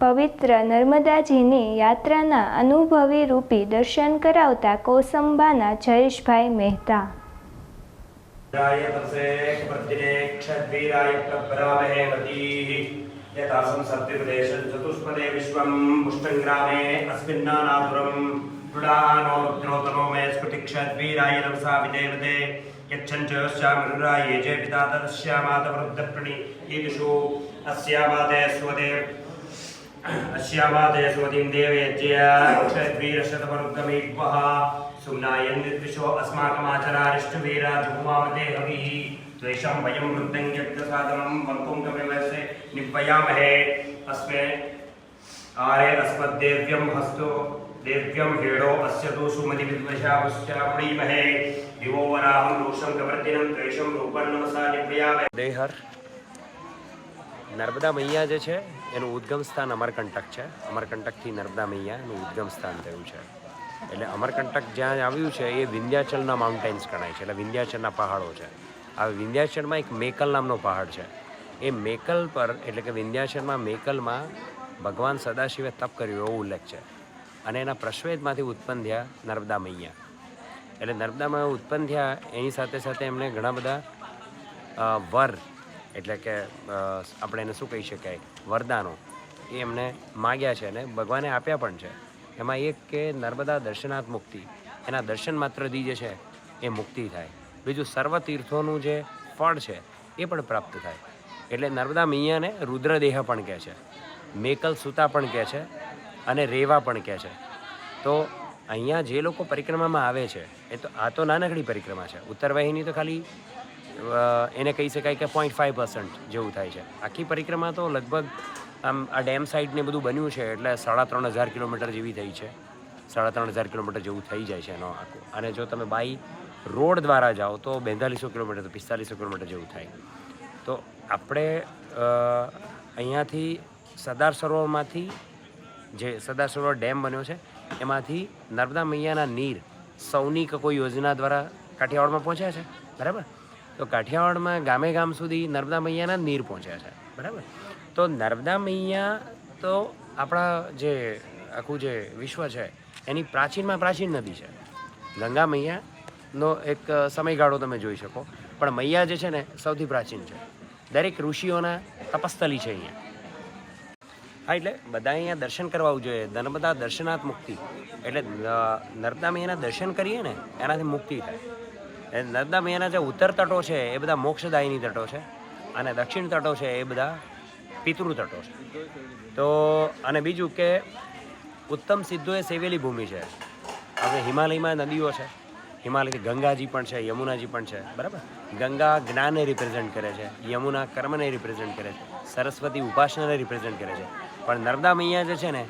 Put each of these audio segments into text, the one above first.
પવિત્ર નર્મદાજીની યાત્રાના અનુભવી રૂપી દર્શન કરાવતા કોસંબાના જયેશભાઈ મહેતા. યથાસં સત્યપ્રદેશં ચતુષ્પદે વિશ્વં પુષ્ટંગ્રામે અસ્મિન્નાનાધુરં મૃડાનોર્ધ્નોતનો મે સ્ફુટિક્ષદ્વીરાય રમસા વિદેવતે યચ્છં અસ્યામાતે સ્વદેવ श्यामरुराये जय पिता तस्यामातवरुद्धप्रणि ईदुषु अस्यामाते स्वदे अस्यामाते स्वतीं देवयज्ञया क्षद्वीरशतवरुद्धमेभ्यः सुम्नायन् निर्विशो अस्माकमाचरारिष्टवीरा जुहुमामते हविः त्वेषं वयं वृद्धं यज्ञसाधनं वङ्कुं कविवसे निव्वयामहे अस्मे आरे अस्मद्देव्यं हस्तो देव्यं हेडो अस्य तु सुमतिविद्वशापुश्चाप्रीमहे दिवो वराहं रोषं कवर्तिनं त्वेषं रूपं नमसा निव्वयामहे દેહર નર્મદા મૈયા જે છે એનું ઉદ્ગમ સ્થાન અમરકંટક છે. અમરકંટકથી નર્મદા મૈયા એનું ઉદ્ગમ સ્થાન થયું છે. એટલે અમરકંટક જ્યાં આવ્યું છે, એ વિંધ્યાચલના માઉન્ટેન્સ ગણાય છે. એટલે વિંધ્યાચલના પહાડો છે. આ વિંધ્યાચલમાં એક મેકલ નામનો પહાડ છે. એ મેકલ પર, એટલે કે વિંધ્યાચલમાં મેકલમાં ભગવાન સદાશિવે તપ કર્યું એવો ઉલ્લેખ છે. અને એના પ્રશ્વેદમાંથી ઉત્પન્ન થયા નર્મદા મૈયા એટલે નર્મદામાં ઉત્પન્ન થયા એની સાથે સાથે એમણે ઘણા બધા વર એટલે કે આપણે એને શું કહી શકાય? વરદાનો. એ એમને માગ્યા છે અને ભગવાને આપ્યા પણ છે. એમાં એક કે નર્મદા દર્શનાથ મુક્તિ. એના દર્શન માત્રથી જે છે, એ મુક્તિ થાય. બીજું સર્વ તીર્થોનું જે ફળ છે, એ પણ પ્રાપ્ત થાય. એટલે નર્મદા મૈયાને રુદ્રદેહ પણ કહે છે. મેકલ સુતા પણ કહે છે અને રેવા પણ કહે છે. તો અહીંયા જે લોકો પરિક્રમામાં આવે છે, એ તો આ તો નાનકડી પરિક્રમા છે. ઉત્તરવાહિની તો ખાલી એને કહી શકાય કે પોઈન્ટ ફાઇવ પર્સન્ટ જેવું થાય છે. આખી પરિક્રમા તો લગભગ આમ આ ડેમ સાઇડ ને બધું બન્યું છે એટલે સાડા ત્રણ હજાર કિલોમીટર જેવી થઈ છે. સાડા ત્રણ હજાર કિલોમીટર જેવું થઈ જાય છે એનો આખો. અને જો તમે બાય રોડ દ્વારા જાઓ તો બેતાલીસો કિલોમીટર તો પિસ્તાલીસો કિલોમીટર જેવું થાય. તો આપણે અહીંયાથી સરદાર સરોવરમાંથી જે સરદાર સરોવર ડેમ બન્યો છે, એમાંથી નર્મદા મૈયાના નીર સૌની કોઈ યોજના દ્વારા કાઠિયાવાડમાં પહોંચ્યા છે? બરાબર? તો કાઠિયાવાડમાં ગામે ગામ સુધી નર્મદા મૈયાના નીર પહોંચ્યા છે, બરાબર? તો નર્મદા મૈયા તો આપણા જે આખું જે વિશ્વ છે, એની પ્રાચીનમાં પ્રાચીન નદી છે. ગંગા મૈયાનો એક સમયગાળો તમે જોઈ શકો, પણ મૈયા જે છે ને સૌથી પ્રાચીન છે. દરેક ઋષિઓના તપસ્થલી છે અહીંયા. હા, એટલે બધા અહીંયા દર્શન કરવા આવવું જોઈએ. નર્મદા દર્શનાથ મુક્તિ. એટલે નર્મદા મૈયાના દર્શન કરીએ ને, એનાથી મુક્તિ થાય. એ નર્મદા મૈયાના જે ઉત્તર તટો છે, એ બધા મોક્ષદાયીની તટો છે અને દક્ષિણ તટો છે, એ બધા પિતૃ તટો છે. તો અને બીજું કે ઉત્તમ સિદ્ધોએ સેવેલી ભૂમિ છે. આપણે હિમાલયમાં નદીઓ છે, હિમાલયથી ગંગાજી પણ છે, યમુનાજી પણ છે, બરાબર? ગંગા જ્ઞાનને રિપ્રેઝેન્ટ કરે છે, યમુના કર્મને રિપ્રેઝેન્ટ કરે છે, સરસ્વતી ઉપાસનાને રિપ્રેઝેન્ટ કરે છે. પણ નર્મદા મૈયા જે છે ને,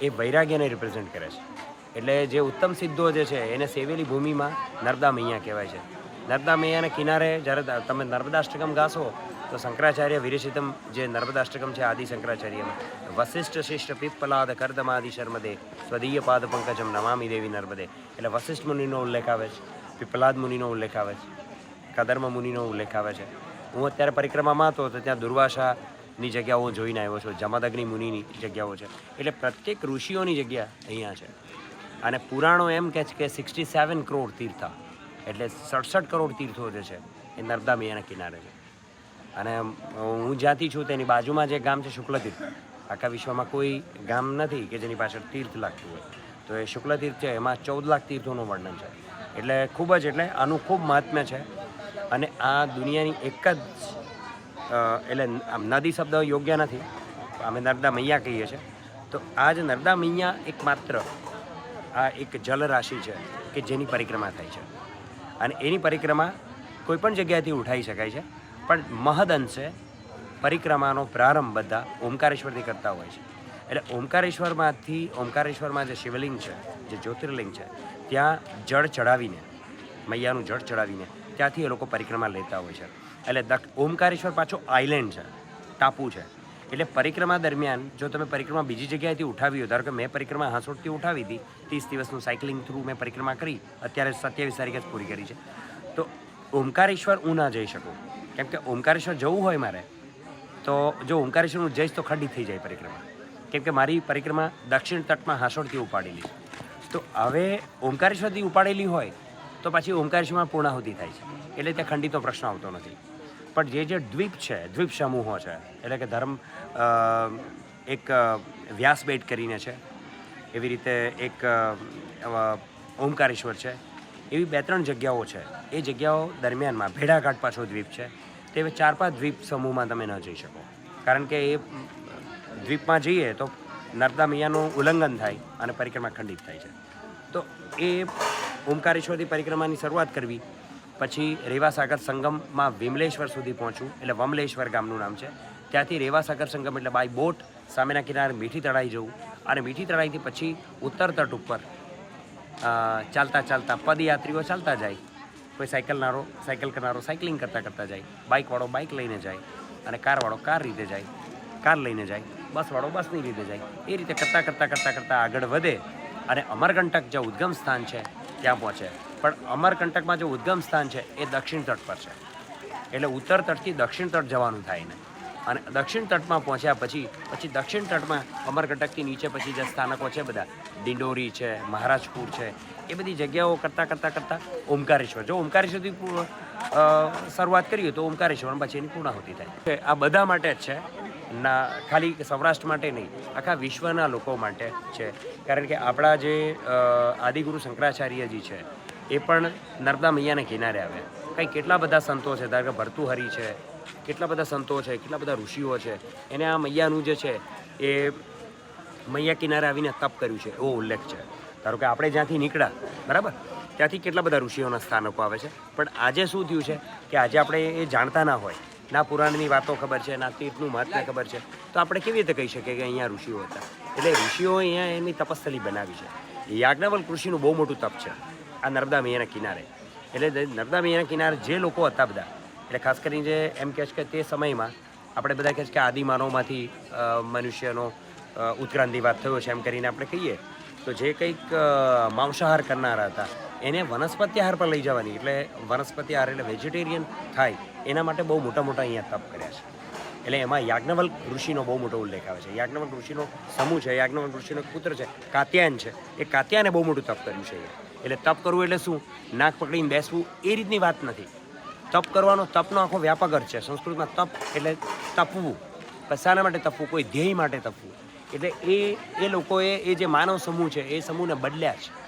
એ વૈરાગ્યને રિપ્રેઝેન્ટ કરે છે. એટલે જે ઉત્તમ સિદ્ધો જે છે, એને સેવેલી ભૂમિમાં નર્મદા મૈયા કહેવાય છે. નર્મદા મૈયાના કિનારે જ્યારે તમે નર્મદાષ્ટકમ ગાશો, તો શંકરાચાર્ય વિરચિતમ જે નર્મદાષ્ટકમ છે, આદિ શંકરાચાર્યમાં વશિષ્ઠ શિષ્ટ પિપ્પલાદ કર્દમાદિ શર્મદે, સ્વદીય પાદ પંકજમ નમામિ દેવી નર્મદે. એટલે વશિષ્ઠ મુનિનો ઉલ્લેખ આવે છે, પિપ્પલાદ મુનિનો ઉલ્લેખ આવે છે, કદર્મ મુનિનો ઉલ્લેખ આવે છે. હું અત્યારે પરિક્રમામાં હતો, તો ત્યાં દુર્વાસાની જગ્યાઓ જોઈને આવ્યો છું, જમદગ્નિ મુનિની જગ્યાઓ છે. એટલે પ્રત્યેક ઋષિઓની જગ્યા અહીંયા છે. અને પુરાણો એમ કહે છે કે સિક્સટી સેવન કરોડ તીર્થ એટલે સડસઠ કરોડ તીર્થો જે છે, એ નર્મદા મૈયાના કિનારે છે. અને હું જ્યાંથી છું, તેની બાજુમાં જે ગામ છે શુક્લતીર્થ. આખા વિશ્વમાં કોઈ ગામ નથી કે જેની પાછળ તીર્થ લાગતું હોય. તો એ શુક્લતીર્થ છે, એમાં ચૌદ લાખ તીર્થોનું વર્ણન છે. એટલે ખૂબ જ, એટલે આનું ખૂબ મહાત્મ્ય છે. અને આ દુનિયાની એક જ એટલે આમ નદી શબ્દ યોગ્ય નથી. અમે નર્મદા મૈયા કહીએ છીએ. તો આ જ નર્મદા મૈયા એક માત્ર આ એક જલરાશિ છે કે જેની પરિક્રમા થાય છે. અને એની પરિક્રમા કોઈપણ જગ્યાએથી ઉઠાઈ શકાય છે, પણ મહદ અંશે પરિક્રમાનો પ્રારંભ બધા ઓમકારેશ્વરથી કરતા હોય છે. એટલે ઓમકારેશ્વરમાંથી, ઓમકારેશ્વરમાં જે શિવલિંગ છે, જે જ્યોતિર્લિંગ છે, ત્યાં જળ ચડાવીને મૈયાનું જળ ચડાવીને ત્યાંથી એ લોકો પરિક્રમા લેતા હોય છે. એટલે દક્ષ, ઓમકારેશ્વર પાછો આઇલેન્ડ છે, ટાપુ છે. એટલે પરિક્રમા દરમિયાન જો તમે પરિક્રમા બીજી જગ્યાએથી ઉઠાવી હોય, ધારો કે મેં પરિક્રમા હાંસોટથી ઉઠાવી હતી, ત્રીસ દિવસનું સાયકલિંગ થ્રુ મેં પરિક્રમા કરી, અત્યારે સત્યાવીસ તારીખે જ પૂરી કરી છે. તો ઓમકારેશ્વર હું ના જઈ શકું. કેમ કે ઓમકારેશ્વર જવું હોય મારે, તો જો ઓમકારેશ્વર હું જઈશ તો ખંડિત થઈ જાય પરિક્રમા. કેમ કે મારી પરિક્રમા દક્ષિણ તટમાં હાંસોડથી ઉપાડેલી તો હવે ઓમકારેશ્વરથી ઉપાડેલી હોય, તો પછી ઓમકારેશ્વરમાં પૂર્ણાહુતિ થાય છે. એટલે ત્યાં ખંડિતનો પ્રશ્ન આવતો નથી. પણ જે જે દ્વીપ છે, દ્વીપ સમૂહો છે, એટલે કે ધર્મ એક વ્યાસબેટ કરીને છે, એવી રીતે એક ઓમકારેશ્વર છે, એવી બે ત્રણ જગ્યાઓ છે. એ જગ્યાઓ દરમિયાનમાં ભેડાઘાટ પાછો દ્વીપ છે. તે ચાર પાંચ દ્વીપ સમૂહમાં તમે ન જઈ શકો. કારણ કે એ દ્વીપમાં જઈએ તો નર્મદા મૈયાનું ઉલ્લંઘન થાય અને પરિક્રમા ખંડિત થાય છે. તો એ ઓમકારેશ્વરથી પરિક્રમાની શરૂઆત કરવી પછી રેવાસાગર સંગમમાં વિમલેશ્વર સુધી પહોંચ્યું એટલે વમલેશ્વર ગામનું નામ છે. ત્યાંથી રેવાસાગર સંગમ, એટલે બાય બોટ, સામેના કિનારે મીઠી તળાઈ જવું. અને મીઠી તળાઈથી પછી ઉત્તર તટ ઉપર ચાલતા ચાલતા પદયાત્રીઓ ચાલતા જાય. કોઈ સાયકલનારો સાયકલ કરનારો સાયકલિંગ કરતાં કરતાં જાય. બાઇકવાળો બાઇક લઈને જાય અને કારવાળો કાર રીતે જાય. કાર લઈને જાય બસવાળો બસની રીતે જાય. એ રીતે કરતાં કરતાં કરતાં કરતાં આગળ વધે અને અમરકંટક જે ઉદ્ગમ સ્થાન છે ત્યાં પહોંચે. પણ અમરકંટકમાં જે ઉદ્ગમ સ્થાન છે, એ દક્ષિણ તટ પર છે. એટલે ઉત્તર તટથી દક્ષિણ તટ જવાનું થાય ને અને દક્ષિણ તટમાં પહોંચ્યા પછી પછી દક્ષિણ તટમાં અમરકંટકથી નીચે પછી જે સ્થાનકો છે બધા, ડિંડોરી છે, મહારાજપુર છે, એ બધી જગ્યાઓ કરતાં કરતાં કરતાં ઓમકારેશ્વર. જો ઓમકારેશ્વરથી શરૂઆત કરીએ તો ઓમકારેશ્વર પછી એની પૂર્ણાહુતિ થાય. આ બધા માટે જ છે. ના, ખાલી સૌરાષ્ટ્ર માટે નહીં, આખા વિશ્વના લોકો માટે છે. કારણ કે આપણા જે આદિગુરુ શંકરાચાર્યજી છે, એ પણ નર્મદા મૈયાને કિનારે આવ્યા કંઈ કેટલા બધા સંતો છે, ધારો કે ભરતુહરી છે, કેટલા બધા સંતો છે, કેટલા બધા ઋષિઓ છે, એને આ મૈયાનું જે છે, એ મૈયા કિનારે આવીને તપ કર્યું છે, એવો ઉલ્લેખ છે. ધારો કે આપણે જ્યાંથી નીકળ્યા, બરાબર? ત્યાંથી કેટલા બધા ઋષિઓના સ્થાનકો આવે છે? પણ આજે શું થયું છે કે આજે આપણે એ જાણતા ના હોય ના પુરાણની વાતો ખબર છે, ના તીર્થનું મહત્વ ખબર છે. તો આપણે કેવી રીતે કહી શકીએ કે અહીંયા ઋષિઓ હતા? એટલે ઋષિઓ અહીંયા એમની તપસ્થલી બનાવી છે. યાજ્ઞાવલ ઋષિનું બહુ મોટું તપ છે. આ નર્મદા મૈયાના કિનારે. એટલે નર્મદા મૈયાના કિનારે જે લોકો હતા બધા, એટલે ખાસ કરીને જે એમ કહે છે કે તે સમયમાં આપણે બધા કહે છે કે આદિમાનવમાંથી મનુષ્યનો ઉત્ક્રાંતિવાદ થયો છે એમ કરીને આપણે કહીએ. તો જે કંઈક માંસાહાર કરનારા હતા એને વનસ્પતિ આહાર પર લઈ જવાની, એટલે વનસ્પતિ આહાર એટલે વેજીટેરિયન થાય, એના માટે બહુ મોટા મોટા અહીંયા તપ કર્યા છે. એટલે એમાં યાજ્ઞવલ્ક ઋષિનો બહુ મોટો ઉલ્લેખ આવે છે. યાજ્ઞવલ્ક ઋષિનો સમૂહ છે, યાજ્ઞવલ્ક ઋષિનો પુત્ર છે, કાત્યાયન છે. એ કાત્યાયને બહુ મોટું તપ કર્યું છે એટલે તપ કરવું એટલે શું? નાક પકડીને બેસવું, એ રીતની વાત નથી. તપ કરવાનો, તપનો આખો વ્યાપક અર્થ છે. સંસ્કૃતમાં તપ એટલે તપવું. શાના માટે તપવું? કોઈ ધ્યેય માટે તપવું. એટલે એ એ લોકોએ, એ જે માનવ સમૂહ છે, એ સમૂહને બદલ્યા છે.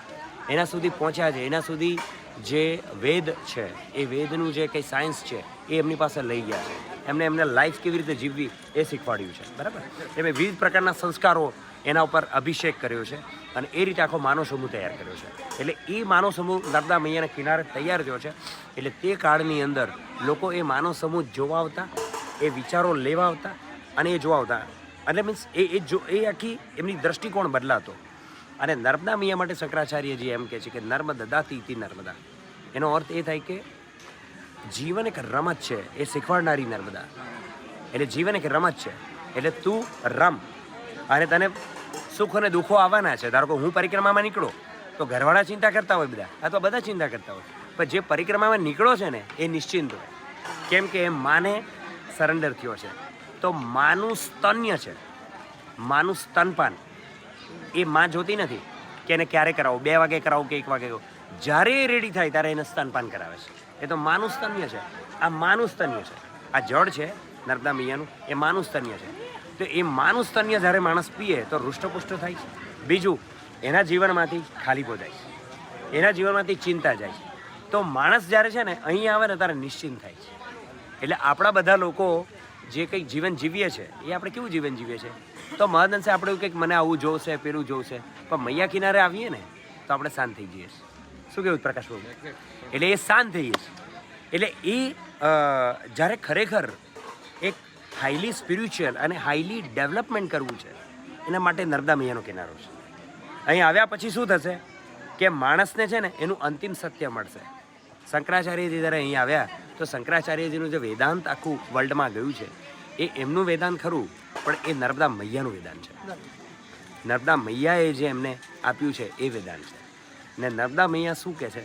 એના સુધી પહોંચ્યા છે, એના સુધી જે વેદ છે, એ વેદનું જે કંઈ સાયન્સ છે, એ એમની પાસે લઈ ગયા છે. એમને એમને લાઈફ કેવી રીતે જીવવી એ શીખવાડ્યું છે. બરાબર? એમણે વિવિધ પ્રકારના સંસ્કારો એના ઉપર અભિષેક કર્યો છે અને એ રીતે આખો માનવ સમૂહ તૈયાર કર્યો છે. એટલે એ માનવ સમૂહ નર્મદા મૈયાના કિનારે તૈયાર થયો છે. એટલે તે કાળની અંદર લોકો એ માનવ સમૂહ જોવા આવતા, એ વિચારો લેવા આવતા અને એ જોવા આવતા. એટલે મીન્સ એ એ જો, એ આખી એમની દ્રષ્ટિકોણ બદલાતો. અને નર્મદા મૈયા માટે શંકરાચાર્યજી એમ કહે છે કે નર્મદા તીતી નર્મદા. એનો અર્થ એ થાય કે જીવન એક રમત છે, એ શીખવાડનારી નર્મદા. એટલે જીવન એક રમત છે, એટલે તું રમ. અને તને સુખ અને દુઃખો આવવાના છે. ધારો કે હું પરિક્રમામાં નીકળો, તો ઘરવાળા ચિંતા કરતા હોય બધા, અથવા બધા ચિંતા કરતા હોય. પણ જે પરિક્રમામાં નીકળો છે ને, એ નિશ્ચિંત હોય. કેમ કે એ માને સરેન્ડર થયો છે. તો માનું સ્તન્ય છે. માનું સ્તનપાન. એ માં જોતી નથી કે એને ક્યારે કરાવો? બે વાગે કરાવો કે એક વાગે જ્યારે એ રેડી થાય ત્યારે એને સ્તનપાન કરાવે છે. એ તો માનુસ્તન્ય છે. આ માનુસ્તન્ય છે. આ જળ છે, નર્મદા મૈયાનું, એ માનુસ્તન્ય છે. તો એ માનું સ્તન્ય જ્યારે માણસ પીએ તો હૃષ્ટપુષ્ટ થાય છે. બીજું, એના જીવનમાંથી ખાલીપો જાય છે. એના જીવનમાંથી ચિંતા જાય છે. તો માણસ જ્યારે છે ને અહીં આવે ને ત્યારે નિશ્ચિંત થાય છે. એટલે આપણા બધા લોકો જે કંઈક જીવન જીવીએ છે, એ આપણે કેવું જીવન જીવીએ છે તો મહદઅંશે આપણે એવું કંઈક મને આવું જોશે, પેલું જોશે, પણ મૈયા કિનારે આવીએ ને, તો આપણે શાંત થઈ જઈએ. શું કેવું પ્રકાશ બાબુ? એટલે એ શાંત થઈ જઈએ એટલે એ જ્યારે ખરેખર એક હાઈલી સ્પિરિચ્યુઅલ અને હાઈલી ડેવલપમેન્ટ કરવું છે, એના માટે નર્મદા મૈયાનો કિનારો છે. અહીં આવ્યા પછી શું થશે? કે માણસને છે ને, એનું અંતિમ સત્ય મળશે. શંકરાચાર્યજી જ્યારે અહીં આવ્યા, તો શંકરાચાર્યજીનું જે વેદાંત આખું વર્લ્ડમાં ગયું છે એ એમનું વેદાન ખરું, પણ એ નર્મદા મૈયાનું વેદાન છે. નર્મદા મૈયાએ જે એમને આપ્યું છે, એ વેદાન છે. ને નર્મદા મૈયા શું કહે છે?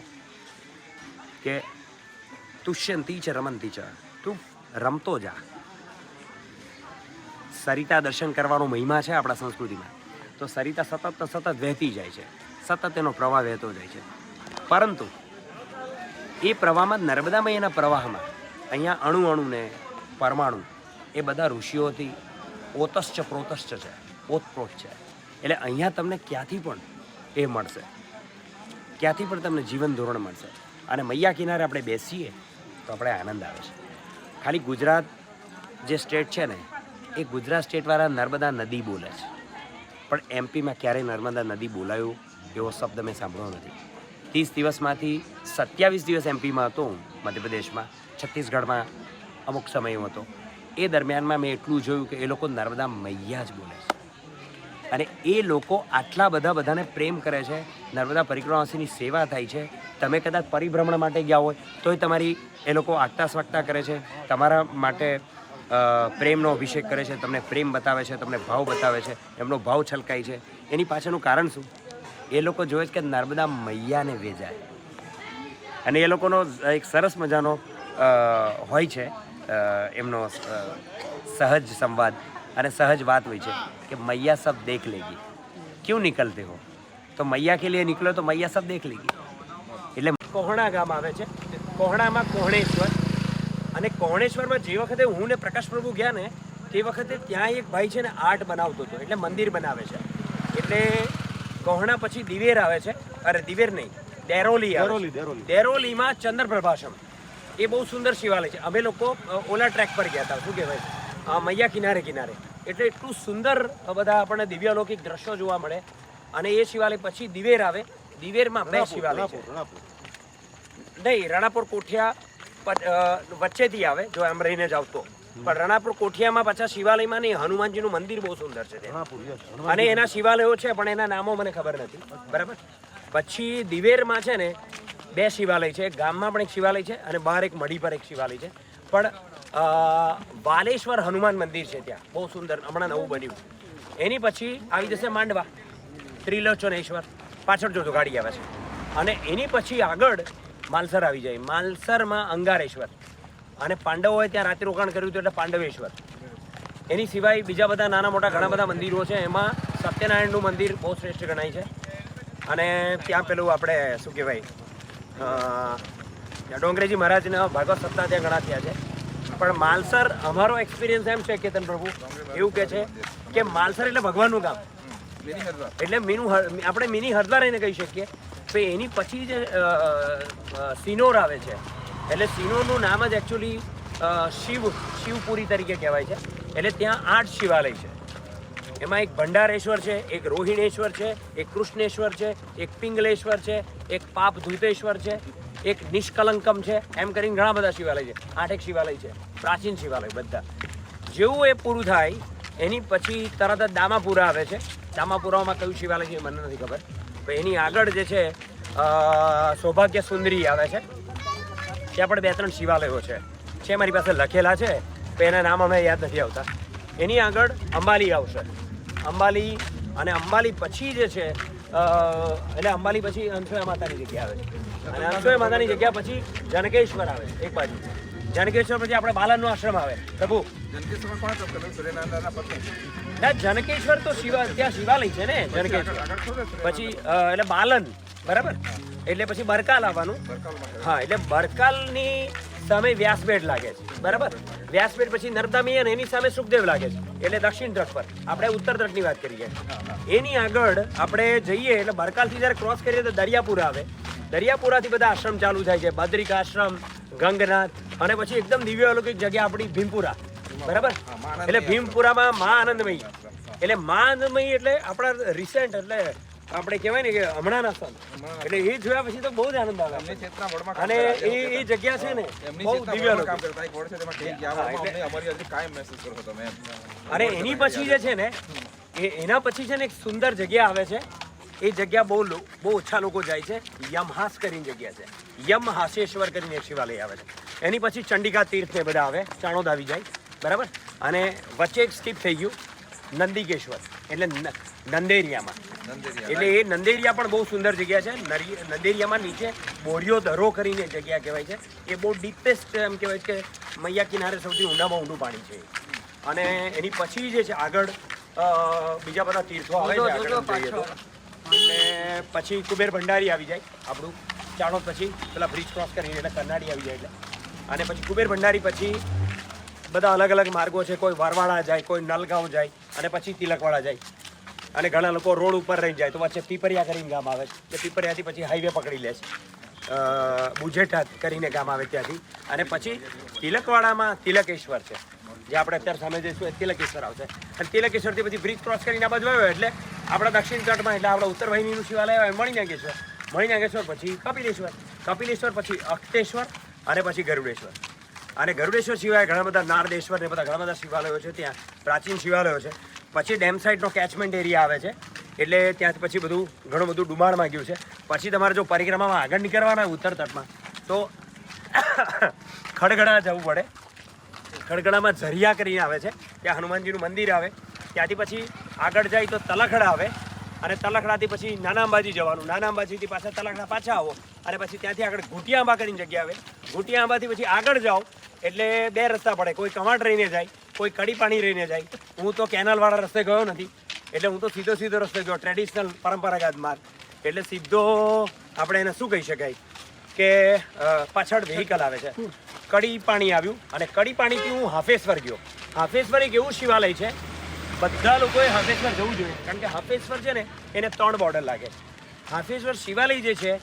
કે તુષ્યંતી છે રમંતી છે તું રમતો જા. સરિતા દર્શન કરવાનો મહિમા છે આપણા સંસ્કૃતિમાં. તો સરિતા સતત સતત વહેતી જાય છે. સતત એનો પ્રવાહ વહેતો જાય છે. પરંતુ એ પ્રવાહમાં, નર્મદા મૈયાના પ્રવાહમાં અહીંયા અણુ અણુને પરમાણુ એ બધા ઋષિઓથી ઓતશ્ચ પ્રોતશ્ચ છે, ઓતપ્રોત છે. એટલે અહીંયા તમને ક્યાંથી પણ એ મળશે. ક્યાંથી પણ તમને જીવન ધોરણ મળશે. અને મૈયા કિનારે આપણે બેસીએ તો આપણે આનંદ આવે છે. ખાલી ગુજરાત જે સ્ટેટ છે ને, એ ગુજરાત સ્ટેટવાળા નર્મદા નદી બોલે છે. પણ એમપીમાં ક્યારેય નર્મદા નદી બોલાયું એવો શબ્દ મેં સાંભળ્યો નથી. ત્રીસ દિવસમાંથી સત્યાવીસ દિવસ એમપીમાં હતો હું મધ્યપ્રદેશમાં. છત્તીસગઢમાં અમુક સમય હતો. એ દરમિયાનમાં મેં એટલું જોયું કે એ લોકો નર્મદા મૈયા જ બોલે છે. અને એ લોકો આટલા બધા બધાને પ્રેમ કરે છે, નર્મદા પરિક્રમાસીની સેવા થાય છે. તમે કદાચ પરિભ્રમણ માટે ગયા હોય, તોય તમારી એ લોકો આગતા સ્વાગતા કરે છે. તમારા માટે પ્રેમનો અભિષેક કરે છે, તમને પ્રેમ બતાવે છે, તમને ભાવ બતાવે છે, એમનો ભાવ છલકાય છે. એની પાછળનું કારણ શું? એ લોકો જોવે છે કે નર્મદા મૈયાને વેજાય અને એ લોકોનો એક સરસ મજાનો હોય છે. એમનો સહજ સંવાદ અને સહજ વાત હોય છે કે મૈયા સબ દેખ લેગી. क्यों निकलते હો? તો મૈયા કે લીએ નીકળો તો મૈયા સબ દેખ લેગી. એટલે કોહણા ગામ આવે છે. કોહણામાં કોહણેશ્વર અને કોહણેશ્વરમાં જે વખતે હું ને પ્રકાશ પ્રભુ ગયા ને તે વખતે ત્યાં એક ભાઈ છે ને આર્ટ બનાવતો હતો એટલે મંદિર બનાવે છે. એટલે કોહણા પછી દિવેર આવે છે. અરે દિવેર નહીં દેરોલી દેરોલી. દેરોલીમાં ચંદ્રપ્રભાષમ. એ બહુ સુંદર શિવાલય છે. અમે લોકો ઓલા ટ્રેક પર ગયા હતા. શું કહેવાય? મૈયા કિનારે કિનારે. એટલે એટલું સુંદર બધા આપણને દિવ્યાલૌકિક દ્રશ્યો જોવા મળે. અને એ શિવાલય પછી દિવેર આવે. દિવેરમાં બે શિવાલય છે. નહીં રણાપુર કોઠિયા વચ્ચેથી આવે જો આમ રહીને જાવ તો. પણ રણાપુર કોઠિયામાં પાછા શિવાલયમાં નહીં હનુમાનજીનું મંદિર બહુ સુંદર છે અને એના શિવાલયો છે પણ એના નામો મને ખબર નથી. બરાબર? પછી દિવેરમાં છે ને બે શિવાલય છે ગામમાં પણ એક શિવાલય છે અને બહાર એક મઢી પર એક શિવાલય છે. પણ બાલેશ્વર હનુમાન મંદિર છે ત્યાં. બહુ સુંદર, હમણાં નવું બન્યું. એની પછી આવી જશે માંડવા. ત્રિલોચનેશ્વર. પાછળ જોજો, ગાડી આવે છે. અને એની પછી આગળ માલસર આવી જાય. માલસરમાં અંગારેશ્વર. અને પાંડવોએ ત્યાં રાત્રિ રોકાણ કર્યું હતું એટલે પાંડવેશ્વર. એની સિવાય બીજા બધા નાના મોટા ઘણા બધા મંદિરો છે. એમાં સત્યનારાયણનું મંદિર બહુ શ્રેષ્ઠ ગણાય છે. અને ત્યાં પેલું આપણે, શું કહેવાય ડોંગરેજી મહારાજના ભાગવત સપ્તાહ ત્યાં ઘણા થયા છે. પણ માલસર, અમારો એક્સપિરિયન્સ એમ છે, કેતન પ્રભુ, એવું કે છે કે માલસર એટલે ભગવાનનું ગામ. એટલે મીનું આપણે મિની હરદ્વાર એને કહી શકીએ. તો એની પછી જે સિનોર આવે છે. એટલે સિનોરનું નામ જ એકચ્યુઅલી શિવ, શિવપુરી તરીકે કહેવાય છે. એટલે ત્યાં આઠ શિવાલય છે. એમાં એક ભંડારેશ્વર છે, એક રોહિણેશ્વર છે, એક કૃષ્ણેશ્વર છે, એક પિંગલેશ્વર છે, એક પાપ ધૂતેશ્વર છે, એક નિષ્કલંકમ છે. એમ કરીને ઘણા બધા શિવાલય છે. આઠેક શિવાલય છે. પ્રાચીન શિવાલય બધા. જેવું એ પૂરું થાય, એની પછી તરત જ દામાપુરા આવે છે. દામાપુરામાં કયું શિવાલય છે મને નથી ખબર. પણ એની આગળ જે છે સૌભાગ્ય સુંદરી આવે છે. ત્યાં પણ બે ત્રણ શિવાલયો છે. છે મારી પાસે લખેલા છે, તો એના નામ અમે યાદ નથી આવતા. એની આગળ અંબાલી આવશે. અંબાલી અને અંબાલી પછી જે છે એટલે અંબાલી પછી અંસોયા માતાની જગ્યા આવે છે. અને અંસોયા માતાની જગ્યા પછી જનકેશ્વર આવે છે એક બાજુ. જનકેશ્વર પછી આપણે બાલનનો આશ્રમ આવે. પ્રભુ. ના જનકેશ્વર તો શિવા ત્યાં શિવાલય છે ને જનકેશ્વર. પછી એટલે બાલન બરાબર? એટલે પછી બરકાલ આવવાનું. હા એટલે બરકાલની સામે વ્યાસબેટ લાગે છે બરાબર? વ્યાસબેટ પછી નર્મદા અને એની સામે સુખદેવ લાગે છે. એટલે દક્ષિણ તટ પર. આપણે ઉત્તર તટની વાત કરીએ. એની આગળ આપણે જઈએ એટલે બરકાલથી જ્યારે ક્રોસ કરીએ તો દરિયાપુરા આવે. દરિયાપુરાથી બધા આશ્રમ ચાલુ થાય છે. બદ્રિક આશ્રમ ગંગનાથ અને પછી એકદમ દિવ્ય અલૌકિક જગ્યા આપણી ભીમપુરા. બરાબર? એટલે ભીમપુરામાં મા આનંદમયી એટલે મા આનંદમય એટલે આપણા રિસેન્ટ એટલે આપણે કહેવાય ને કે હમણાંના સન એટલે એ જોયા પછી તો બહુ જ આનંદ આવે. અને એ એ જગ્યા છે ને બહુ દિવ્ય. અને એની પછી જે છે ને એ એના પછી છે ને એક સુંદર જગ્યા આવે છે. એ જગ્યા બહુ બહુ ઓછા લોકો જાય છે. યમહાસ કરીને જગ્યા છે. યમ હાસેશ્વર કરીને એક શિવાલય આવે છે. એની પછી ચંડિકા તીર્થ ને બધા આવે. ચાણોદ આવી જાય. બરાબર? અને વચ્ચે એક સ્કીપ થઈ ગયું નંદિકેશ્વર. એટલે નંદેરિયામાં. એટલે એ નંદેરિયા પણ બહુ સુંદર જગ્યા છે. નરી- નંદેરિયામાં નીચે બોરિયો ધરો કરીને જગ્યા કહેવાય છે. એ બહુ ડીપેસ્ટ એમ કહેવાય છે કે મૈયા કિનારે સૌથી ઊંડામાં ઊંડું પાણી છે. અને એની પછી જે છે આગળ બીજા બધા તીર્થો આવે છે આગળ જોઈએ પછી કુબેર ભંડારી આવી જાય આપણું. ચાણોદ પછી પેલા બ્રિજ ક્રોસ કરીને એટલે કરનાળી આવી જાય એટલે. અને પછી કુબેર ભંડારી પછી બધા અલગ અલગ માર્ગો છે. કોઈ વરવાડા જાય, કોઈ નલગાંવ જાય અને પછી તિલકવાડા જાય. અને ઘણા લોકો રોડ ઉપર રહી જાય. તો વચ્ચે પીપરિયા કરીને ગામ આવે છે. તે પીપરિયાથી પછી હાઈવે પકડી લે છે. બુજેઠા કરીને ગામ આવે ત્યાંથી. અને પછી તિલકવાડામાં તિલકેશ્વર છે. જે આપણે અત્યારે સામે જઈશું એ તિલકેશ્વર આવશે. અને તિલકેશ્વરથી પછી બ્રિજ ક્રોસ કરીને આ બાજુ આવ્યો એટલે આપણા દક્ષિણ તટમાં, એટલે આપણા ઉત્તર વાહિનીનું શિવાલય આવે, મણિનાગેશ્વર. મણિનાગેશ્વર પછી કપિલેશ્વર. કપિલેશ્વર, પછી અક્તેશ્વર અને પછી ગરુડેશ્વર. અને ગરુડેશ્વર સિવાય ઘણા બધા નારદેશ્વર ને બધા ઘણા બધા શિવાલયો છે ત્યાં. પ્રાચીન શિવાલયો છે. પછી ડેમ સાઇડનો કેચમેન્ટ એરિયા આવે છે. એટલે ત્યાંથી પછી બધું ઘણું બધું ડુબાણમાં ગયું છે. પછી તમારે જો પરિક્રમામાં આગળ નીકળવાના ઉત્તર તટમાં, તો ખડગડા જવું પડે. ખડગડામાં ઝરિયા કરીને આવે છે. ત્યાં હનુમાનજીનું મંદિર આવે. ત્યાંથી પછી આગળ જાય તો તલખડા આવે. અને તલખડાથી પછી નાના અંબાજી જવાનું. નાના અંબાજીથી પાછા તલખડા પાછા આવો. અને પછી ત્યાંથી આગળ ઘૂંટિયા આંબા કરીને જગ્યા આવે. ઘૂંટિયા આંબાથી પછી આગળ જાઓ. એટલે બે રસ્તા પડે. કોઈ કમાટ રહીને જાય, કોઈ કડી પાણી રહીને જાય. હું તો કેનાલવાળા રસ્તે ગયો નથી. એટલે હું તો સીધો સીધો રસ્તે ગયો. ટ્રેડિશનલ પરંપરાગત માર્ગ. એટલે સીધો આપણે એને શું કહી શકાય? કે પાછળ વ્હીકલ આવે છે. કડી પાણી આવ્યું અને કડી પાણીથી હું હાફેશ્વર ગયો. હાફેશ્વર એક એવું શિવાલય છે, બધા લોકોએ હાફેશ્વર જવું જોઈએ. કારણ કે હાફેશ્વર છે ને, એને ત્રણ બોર્ડર લાગે. હાફેશ્વર શિવાલય જે છે,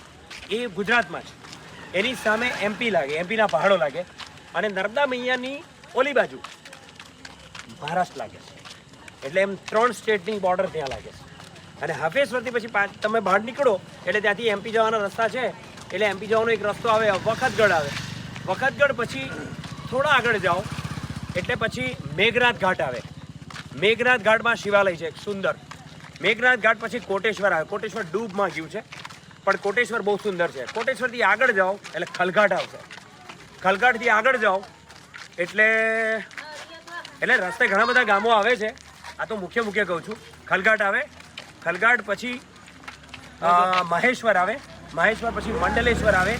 એ ગુજરાતમાં છે. એની સામે એમપી લાગે. એમપીના પહાડો લાગે. અને નર્મદા મૈયાની ઓલી બાજુ. મહારાષ્ટ્ર લાગે છે. એટલે એમ ત્રણ સ્ટેટની બોર્ડર ત્યાં લાગે છે. અને હાફેશ્વરથી પછી તમે બહાર નીકળો, એટલે ત્યાંથી એમપી જવાના રસ્તા છે. એટલે એમપી જવાનો એક રસ્તો આવે, વખતગઢ આવે. વખતગઢ પછી થોડા આગળ જાઓ, એટલે પછી મેઘરાજ ઘાટ આવે. મેઘરાજ ઘાટમાં શિવાલય છે સુંદર. મેઘરાજ ઘાટ પછી કોટેશ્વર આવે. કોટેશ્વર ડૂબમાં ગયું છે. પણ કોટેશ્વર બહુ સુંદર છે. કોટેશ્વરથી આગળ જાઓ, એટલે ખલઘાટ આવશે. ખલઘાટથી આગળ જાઓ. એટલે એટલે રસ્તે ઘણા બધા ગામો આવે છે. આ તો મુખ્ય મુખ્ય કહું છું. ખલઘાટ આવે. ખલઘાટ પછી મહેશ્વર આવે. મહેશ્વર પછી મંડલેશ્વર આવે.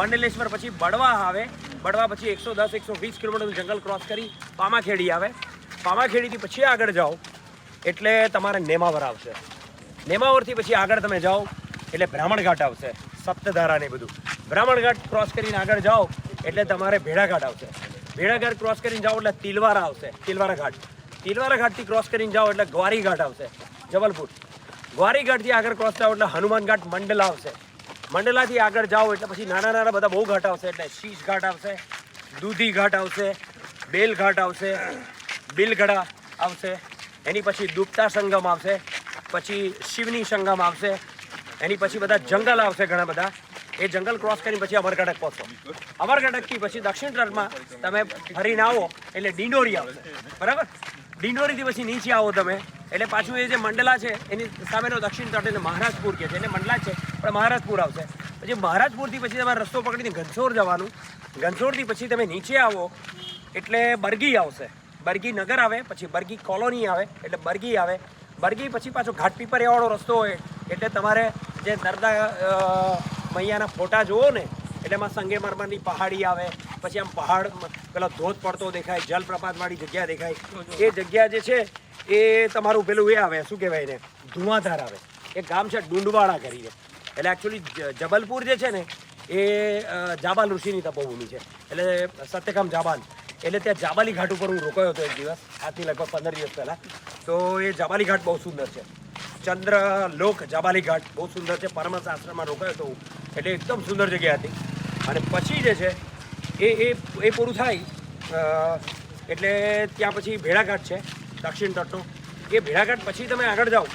મંડલેશ્વર પછી બડવા આવે. બડવા પછી એકસો દસ, એકસો વીસ કિલોમીટરનું જંગલ ક્રોસ કરી પામાખેડી આવે. પામાખેડીથી પછી આગળ જાઓ. એટલે તમારે નેમાવર આવશે. નેમાવરથી પછી આગળ તમે જાઓ. એટલે બ્રાહ્મણઘાટ આવશે. સપ્તધારા ને બધું. બ્રાહ્મણઘાટ ક્રોસ કરીને આગળ જાઓ. એટલે તમારે ભેડાઘાટ આવશે. ભેડાઘાટ ક્રોસ કરીને જાઓ એટલે તિલવારા આવશે. તિલવારા ઘાટ. તિલવારા ઘાટથી ક્રોસ કરીને જાઓ એટલે ગ્વારી ઘાટ આવશે. જબલપુર. ગ્વારી ઘાટથી આગળ ક્રોસ જાઓ એટલે હનુમાન ઘાટ મંડલા આવશે. મંડલાથી આગળ જાઓ એટલે પછી નાના નાના બધા બહુ ઘાટ આવશે એટલે શીશ ઘાટ આવશે, દૂધી ઘાટ આવશે, બેલ ઘાટ આવશે, બિલગડા આવશે, એની પછી દુપતા સંગમ આવશે, પછી શિવની સંગમ આવશે, એની પછી બધા જંગલ આવશે ઘણા બધા. એ જંગલ ક્રોસ કરીને પછી અમરગઢક પહોંચો. અમરગઢકથી પછી દક્ષિણ તટમાં તમે ફરીને આવો, એટલે ડિંડોરી આવશે. બરાબર? ડિંડોરીથી પછી નીચે આવો તમે. એટલે પાછું એ જે મંડલા છે, એની સામેનો દક્ષિણ તટ એટલે મહારાજપુર કે છે. એટલે મંડલા છે, પણ મહારાજપુર આવશે. પછી મહારાજપુરથી પછી તમારે રસ્તો પકડીને ઘનસોર જવાનું. ઘનસોરથી પછી તમે નીચે આવો, એટલે બરગી આવશે. બરગી નગર આવે, પછી બરગી કોલોની આવે, એટલે બરગી આવે. બરગી પછી પાછો ઘાટ પીપરિયાવાળો રસ્તો હોય, એટલે તમારે જે નર્મદા મૈયાના ફોટા જુઓ ને એટલે એમાં સંગે મરમરની પહાડી આવે પછી આમ પહાડ પેલો ધોધ પડતો દેખાય જલપ્રપાતવાળી જગ્યા દેખાય. એ જગ્યા જે છે એ તમારું પેલું એ આવે શું કહેવાય ને ધુઆધાર આવે. એક ગામ છે ડુંડવાળા કરીને. એટલે એકચ્યુઅલી જબલપુર જે છે ને એ જાબાલ ઋષિની તપોભૂમિ છે. એટલે સત્યકામ જાબાલ. એટલે ત્યાં જાબાલી ઘાટ ઉપર હું રોકાયો હતો એક દિવસ આજથી લગભગ પંદર દિવસ પહેલાં. તો એ જાબાલી ઘાટ બહુ સુંદર છે. ચંદ્ર લોક જાબાલી ઘાટ બહુ સુંદર છે. પરમહંસ આશ્રમમાં રોકાયો હતો એટલે એકદમ સુંદર જગ્યા હતી. અને પછી જે છે, એ એ એ પૂરું થાય એટલે ત્યાં પછી ભેડાઘાટ છે, દક્ષિણ તટનો. એ ભેડાઘાટ પછી તમે આગળ જાઓ,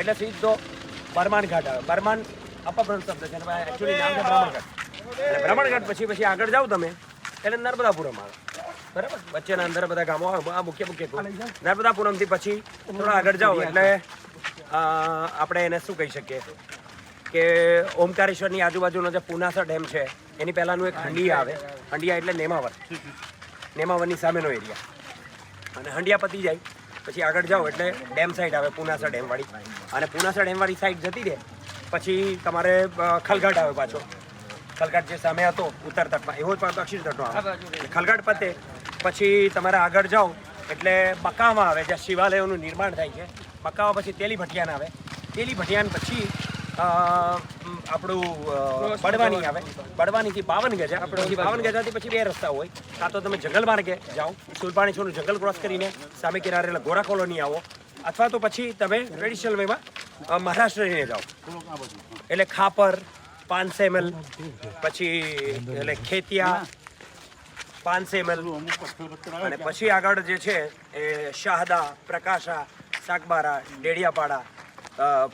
એટલે સીધો બરમાન ઘાટ આવે. બરમાન અપભ્રંશ શબ્દ છે. એકચ્યુઅલી નામ છે બ્રાહ્મણઘાટ એટલે બ્રાહ્મણઘાટ પછી પછી આગળ જાઓ તમે, એટલે નર્મદાપુરમ આવે. બરાબર? વચ્ચેના અંદર બધા ગામો આ મુખ્ય મુખ્ય નર્મદાપુરમથી પછી થોડા આગળ જાઓ, એટલે આપણે એને શું કહી શકીએ? કે ઓમકારેશ્વરની આજુબાજુનો જે પુનાસર ડેમ છે, એની પહેલાંનું એક હંડિયા આવે. હંડિયા એટલે નેમાવર. નેમાવરની સામેનો એરિયા. અને હંડિયા પતી જાય. પછી આગળ જાઓ એટલે ડેમ સાઈડ આવે, પુનાસર ડેમવાળી. અને પુનાસર ડેમવાળી સાઈડ જતી રહે, પછી તમારે ખલઘાટ આવે પાછો. ખલઘાટ જે સામે હતો, ઉત્તર તટમાં. એવો જ પાછો દક્ષિણ તટનો આવે. ખલઘાટ પતે. પછી તમારે આગળ જાઓ એટલે બકામાં આવે, જ્યાં શિવાલયોનું નિર્માણ થાય છે. બકાવા પછી તેલી ભટિયાન આવે. તેલી ભટિયાન પછી આપણું બડવાની આવે. બડવાનીથી બાવન ગજા. પછી બાવન ગજાથી પછી બે રસ્તા હોય. કાં તો તમે જંગલ માર્ગે જાઓ સુલપાણીછોનું જંગલ ક્રોસ કરીને સામે કિનારે ગોરા કોલોની આવો. અથવા તો પછી તમે ટ્રેડિશનલ વેમાં મહારાષ્ટ્રને જાઓ. એટલે ખાપર પાનસેમલ પછી એટલે ખેતિયા પાનસેમલ. અને પછી આગળ જે છે એ શાહદા પ્રકાશા સાગબારા ડેડિયાપાડા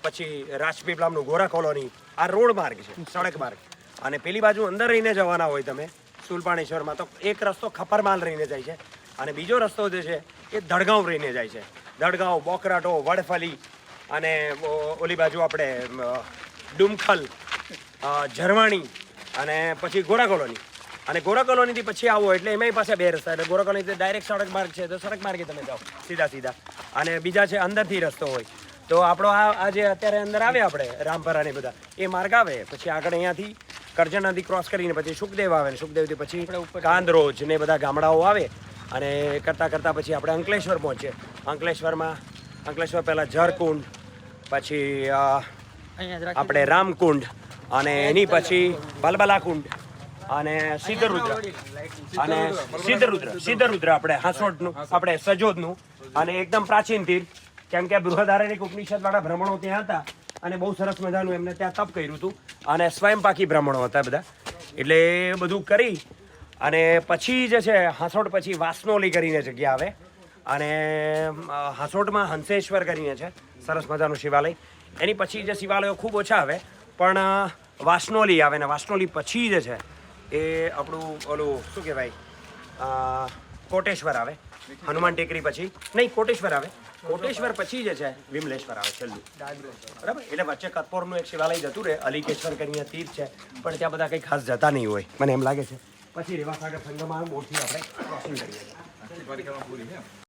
પછી રાજપીપળામનું ગોરા કોલોની. આ રોડ માર્ગ છે, સડક માર્ગ. અને પેલી બાજુ અંદર રહીને જવાના હોય તમે સુલપાણેશ્વરમાં તો એક રસ્તો ખપરમાલ રહીને જાય છે. અને બીજો રસ્તો જે છે, એ દડગાંવ રહીને જાય છે. દડગાંવ, બોકરાટો, વડફલી અને ઓલી બાજુ આપણે ડુમખલ ઝરવાણી અને પછી ગોરા કોલોની. અને ગોરા કોલોનીથી પછી આવો એટલે એમાંય પાસે બે રસ્તા. એટલે ગોરા કોલોનીથી ડાયરેક્ટ સડક માર્ગ છે તો સડક માર્ગે તમે જાઓ સીધા સીધા. અને બીજા છે અંદરથી રસ્તો હોય. તો આપણો આ આ જે અત્યારે અંદર આવે આપણે રામપરા ને બધા એ માર્ગ આવે પછી આગળ અહીંયાથી કરજણ નદી ક્રોસ કરીને પછી સુખદેવ આવે ને સુખદેવથી પછી કાંદરોજ ને બધા ગામડાઓ આવે અને કરતાં કરતાં પછી આપણે અંકલેશ્વર પહોંચીએ. અંકલેશ્વરમાં અંકલેશ્વર પહેલાં ઝરકુંડ પછી આપણે રામકુંડ અને એની પછી બલબલા કુંડ અને સિદ્ધરુદ્ર અને સિદ્ધરુદ્ર સિદ્ધરુદ્ર આપણે હાંસોડનું આપણે સજોદનું. અને એકદમ પ્રાચીન તીર્થ કેમ કે બૃહદારણ્યક ઉપનિષદ વાળા ભ્રમણો ત્યાં હતા અને બહુ સરસ મજાનું એમને ત્યાં તપ કર્યું હતું. અને સ્વયંપાકી બ્રાહ્મણો હતા બધા. એટલે એ બધું કરી અને પછી જે છે હાંસોડ પછી વાસનોલી કરીને જગ્યા આવે. અને હાંસોડમાં હંસેશ્વર કરીને છે, સરસ મજાનું શિવાલય. એની પછી જે શિવાલયો ખૂબ ઓછા આવે, પણ વાસનોલી આવે ને વાસનોલી પછી જે છે એ આપણું ઓલું શું કહેવાય? કોટેશ્વર આવે. હનુમાન ટેકરી પછી. નહીં, કોટેશ્વર આવે. કોટેશ્વર પછી જે છે, વિમલેશ્વર આવે છેલ્લું. બરાબર? એટલે વચ્ચે કતપોરનું એક શિવાલય જતું રહે. અલિકેશ્વર કરીને તીર્થ છે. પણ ત્યાં બધા કંઈ ખાસ જતા નહીં હોય. મને એમ લાગે છે. પછી રેવાસાગર સંગમમાં મોટી આપણે ક્રોસિંગ કરીએ. છીએ